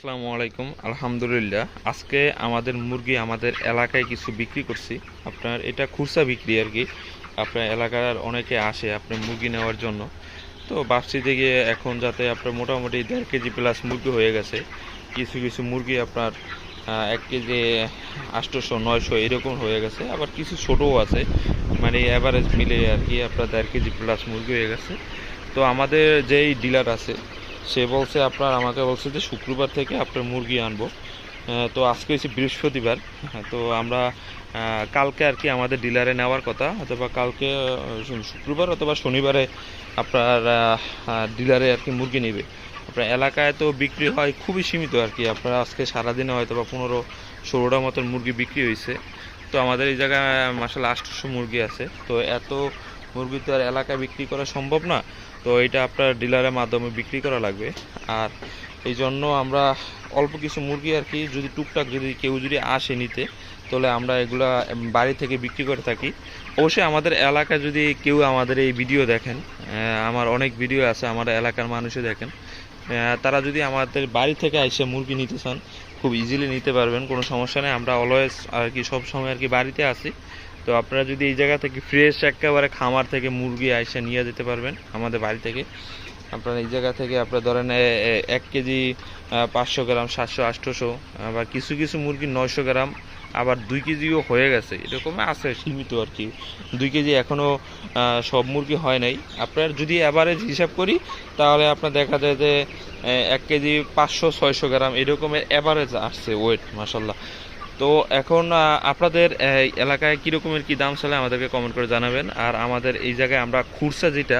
আসসালামু আলাইকুম, আলহামদুলিল্লাহ। আজকে আমাদের মুরগি আমাদের এলাকায় কিছু বিক্রি করছি। আপনার এটা খুরসা বিক্রি আর কি। আপনার এলাকার অনেকে আসে আপনার মুরগি নেওয়ার জন্য। তো বাসটি থেকে এখন যাতে আপনার মোটামুটি দেড় কেজি প্লাস মুরগি হয়ে গেছে। কিছু কিছু মুরগি আপনার এক কেজি আটশোশো নয়শো এরকম হয়ে গেছে। আবার কিছু ছোটও আছে। মানে অ্যাভারেজ মিলে আর কি আপনার দেড় কেজি প্লাস মুরগি হয়ে গেছে। তো আমাদের যেই ডিলার আছে সে বলছে আপনার আমাকে বলছে যে শুক্রবার থেকে আপনার মুরগি আনব। তো আজকে হচ্ছে বৃহস্পতিবার। হ্যাঁ, তো আমরা কালকে আর কি আমাদের ডিলারে নেওয়ার কথা অথবা কালকে শুক্রবার অথবা শনিবারে আপনার ডিলারে আর কি মুরগি নেবে। আপনার এলাকায় তো বিক্রি হয় খুবই সীমিত আর কি। আপনার আজকে সারাদিনে হয়তো বা পনেরো ষোলোটা মতন মুরগি বিক্রি হয়েছে। তো আমাদের এই জায়গায় মাসাল আটশোশো মুরগি আছে। তো এত মুরগি তো আর এলাকায় বিক্রি করা সম্ভব না, তো এটা আপনার ডিলারের মাধ্যমে বিক্রি করা লাগবে। আর এই জন্য আমরা অল্প কিছু মুরগি আর কি, যদি টুকটাক যদি কেউ যদি আসে নিতে, তাহলে আমরা এগুলা বাড়ি থেকে বিক্রি করে থাকি। অবশ্যই আমাদের এলাকায় যদি কেউ আমাদের এই ভিডিও দেখেন আমার অনেক ভিডিও আছে, আমার এলাকার মানুষও দেখেন তারা যদি আমাদের বাড়ি থেকে এসে মুরগি নিতে চান, খুব ইজিলি নিতে পারবেন, কোনো সমস্যা নেই। আমরা অলওয়েজ আর কি সব সময় আর কি বাড়িতে আছি। তো আপনারা যদি এই জায়গা থেকে ফ্রেশ একেবারে খামার থেকে মুরগি আইসে নিয়ে যেতে পারবেন আমাদের বাড়ি থেকে। আপনারা এই জায়গা থেকে আপনার ধরেন এক কেজি পাঁচশো গ্রাম, সাতশো, আটশোশো, আবার কিছু কিছু মুরগি নয়শো গ্রাম, আবার দুই কেজিও হয়ে গেছে। এরকম আছে সীমিত আর কি। দুই কেজি এখনও সব মুরগি হয় নাই। আপনার যদি অ্যাভারেজ হিসাব করি, তাহলে আপনার দেখা যায় যে এক কেজি পাঁচশো, ছয়শো গ্রাম, এরকমের অ্যাভারেজ আসছে ওয়েট মাসাল্লাহ তো এখন আপনাদের এলাকায় কীরকমের কী দাম চলে আমাদেরকে কমেন্ট করে জানাবেন। আর আমাদের এই জায়গায় আমরা খুরসা যেটা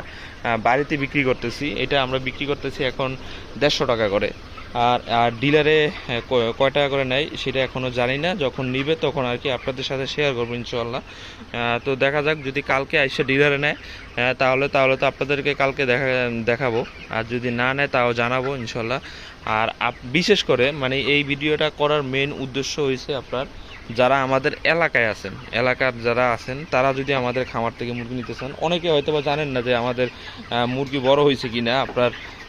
বাড়িতে বিক্রি করতেছি, এটা আমরা বিক্রি করতেছি এখন দেড়শো টাকা করে। আর আর ডিলারে কয় টাকা করে নেয় সেটা এখনও জানি না। যখন নিবে তখন আর কি আপনাদের সাথে শেয়ার করব ইনশাল্লাহ তো দেখা যাক যদি কালকে আইসে ডিলারে নেয় তাহলে তাহলে তো আপনাদেরকে কালকে দেখা দেখাবো। আর যদি না নেয় তাও জানাব ইনশাল্লাহ আর বিশেষ করে মানে এই ভিডিওটা করার মেন উদ্দেশ্য হয়েছে আপনার যারা আমাদের এলাকায় আছেন এলাকার যারা আছেন তারা যদি আমাদের খামার থেকে মুরগি নিতে চান অনেকে হয়তো বা জানেন না যে আমাদের মুরগি বড় হয়েছে কিনা। আপনার আহ,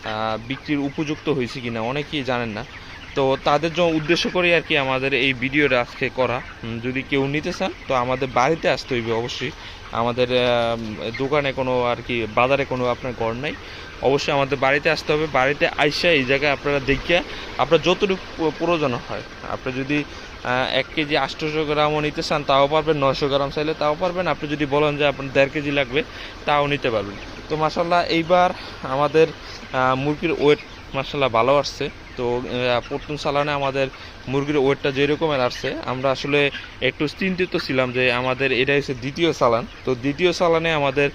বিক্রির উপযুক্ত হয়েছে কিনা অনেকেই জানেন না। তো তাদের জন্য উদ্দেশ্য করে আর কি আমাদের এই ভিডিওটা আজকে করা। যদি কেউ নিতে চান, তো আমাদের বাড়িতে আসতে হইবে অবশ্যই। আমাদের দোকানে কোনো আর কি, বাজারে কোনো আপনার ঘর নাই। অবশ্যই আমাদের বাড়িতে আসতে হবে। বাড়িতে আইসা এই জায়গায় আপনারা দেখিয়া, আপনার যতটুকু প্র- প্রয়োজন হয়। আপনি যদি এক কেজি আটশোশো গ্রামও নিতে চান, তাও পারবেন। নয়শো গ্রাম চাইলে তাও পারবেন। আপনি যদি বলেন যে আপনার দেড় কেজি লাগবে, তাও নিতে পারবেন। তো মাসাল্লাহ এইবার আমাদের মুরগির ওয়েট মাসাল্লাহ ভালো আসছে। তো প্রথম সালানে আমাদের মুরগির ওয়েটটা যেরকমের আসছে, আমরা আসলে একটু চিন্তিত ছিলাম যে আমাদের এটা হচ্ছে দ্বিতীয় সালান। তো দ্বিতীয় সালানে আমাদের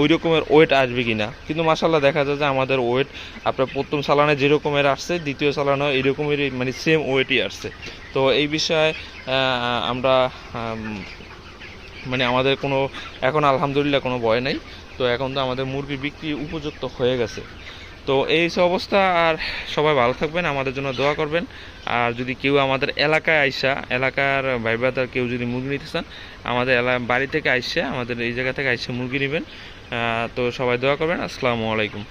ওই রকমের ওয়েট আসবে কি না কিন্তু মাসাল্লাহ দেখা যায় যে আমাদের ওয়েট, আপনার প্রথম সালানে যেরকমের আসছে, দ্বিতীয় সালানেও এরকমেরই মানে সেম ওয়েটই আসছে। তো এই বিষয়ে আমরা মানে আমাদের কোনো, এখন আলহামদুলিল্লাহ কোনো ভয় নাই। তো এখন তো আমাদের মুরগি বিক্রি উপযুক্ত হয়ে গেছে। তো এই অবস্থা, আর সবাই ভালো থাকবেন, আমাদের জন্য দোয়া করবেন। আর যদি কেউ আমাদের এলাকায় আইসা, এলাকার ভাই ব্রাদার কেউ যদি মুরগি নিতে চান, আমাদের এলা, বাড়ি থেকে আইসা, আমাদের এই জায়গা থেকে আইসা মুরগি নেবেন। তো সবাই দোয়া করবেন। আসসালামু আলাইকুম।